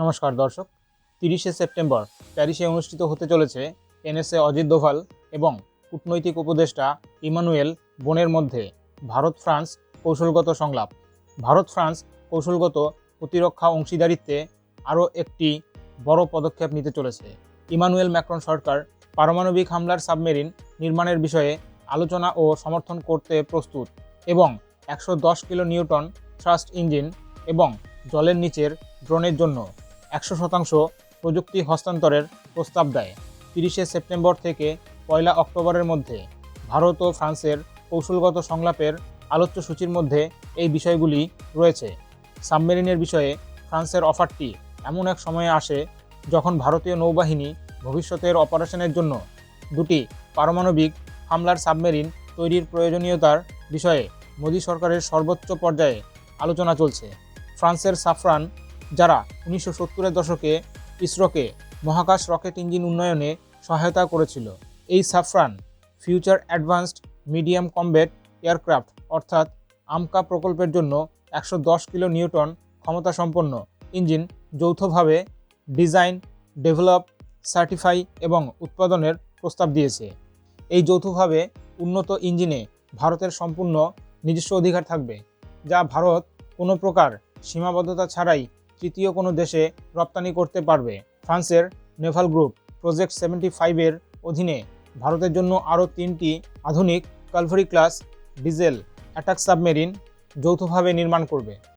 নমস্কার দর্শক। তিরিশে সেপ্টেম্বর প্যারিসে অনুষ্ঠিত হতে চলেছে এনএসএ অজিত দোভাল এবং কূটনৈতিক উপদেষ্টা ইমানুয়েল বোনের মধ্যে ভারত ফ্রান্স কৌশলগত সংলাপ। ভারত ফ্রান্স কৌশলগত প্রতিরক্ষা অংশীদারিত্বে আরও একটি বড় পদক্ষেপ নিতে চলেছে। ইমানুয়েল ম্যাক্রন সরকার পারমাণবিক হামলার সাবমেরিন নির্মাণের বিষয়ে আলোচনা ও সমর্থন করতে প্রস্তুত এবং একশো দশ কিলো নিউটন থ্রাস্ট ইঞ্জিন এবং জলের নিচের ড্রোনের জন্য একশো শতাংশ প্রযুক্তি হস্তান্তরের প্রস্তাব দেয়। তিরিশে সেপ্টেম্বর থেকে পয়লা অক্টোবরের মধ্যে ভারত ও ফ্রান্সের কৌশলগত সংলাপের আলোচ্য সূচির মধ্যে এই বিষয়গুলি রয়েছে। সাবমেরিনের বিষয়ে ফ্রান্সের অফারটি এমন এক সময়ে আসে যখন ভারতীয় নৌবাহিনী ভবিষ্যতের অপারেশনের জন্য দুটি পারমাণবিক হামলার সাবমেরিন তৈরির প্রয়োজনীয়তার বিষয়ে মোদী সরকারের সর্বোচ্চ পর্যায়ে আলোচনা চলছে। ফ্রান্সের সাফরান যারা উনিশশো সত্তরের দশকে ইসরোকে মহাকাশ রকেট ইঞ্জিন উন্নয়নে সহায়তা করেছিল। এই Safran future advanced medium combat aircraft অর্থাৎ আমকা প্রকল্পের জন্য একশো দশ কিলো নিউটন ক্ষমতাসম্পন্ন ইঞ্জিন যৌথভাবে ডিজাইন, ডেভেলপ, সার্টিফাই এবং উৎপাদনের প্রস্তাব দিয়েছে। এই যৌথভাবে উন্নত ইঞ্জিনে ভারতের সম্পূর্ণ নিজস্ব অধিকার থাকবে, যা ভারত কোনো প্রকার সীমাবদ্ধতা ছাড়াই তৃতীয় কোনো দেশে রপ্তানি করতে পারবে। ফ্রান্সের নেভাল গ্রুপ প্রজেক্ট সেভেন্টি ফাইভের অধীনে ভারতের জন্য আরও তিনটি আধুনিক Kalvari class diesel attack submarine যৌথভাবে নির্মাণ করবে।